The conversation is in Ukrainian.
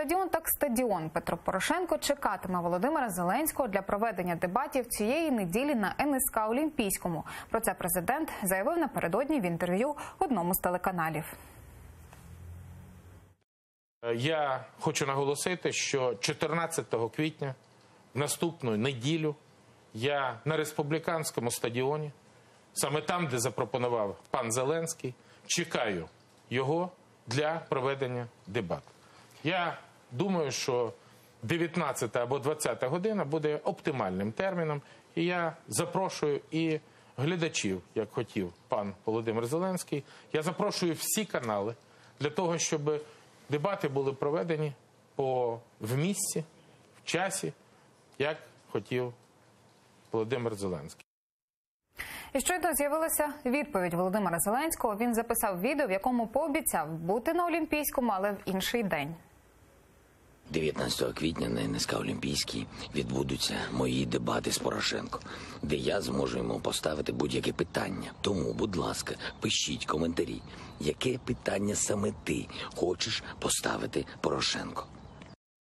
Стадіон так стадіон. Петро Порошенко чекатиме Володимира Зеленського для проведення дебатів цієї неділі на НСК Олімпійському. Про це президент заявив напередодні в інтерв'ю одному з телеканалів. Я хочу наголосити, що 14 квітня, наступну неділю, я на республіканському стадіоні, саме там, де запропонував пан Зеленський, чекаю його для проведення дебат. Я думаю, що 19 або 20 година буде оптимальним терміном, і я запрошую і глядачів, як хотів пан Володимир Зеленський. Я запрошую всі канали для того, щоб дебати були проведені по в місці, в часі, як хотів Володимир Зеленський. І щойно з'явилася відповідь Володимира Зеленського. Він записав відео, в якому пообіцяв бути на Олімпійському, але в інший день. 19 квітня на НСК Олімпійській відбудуться мої дебати з Порошенко, де я зможу йому поставити будь-яке питання. Тому, будь ласка, пишіть коментарі, яке питання саме ти хочеш поставити Порошенко.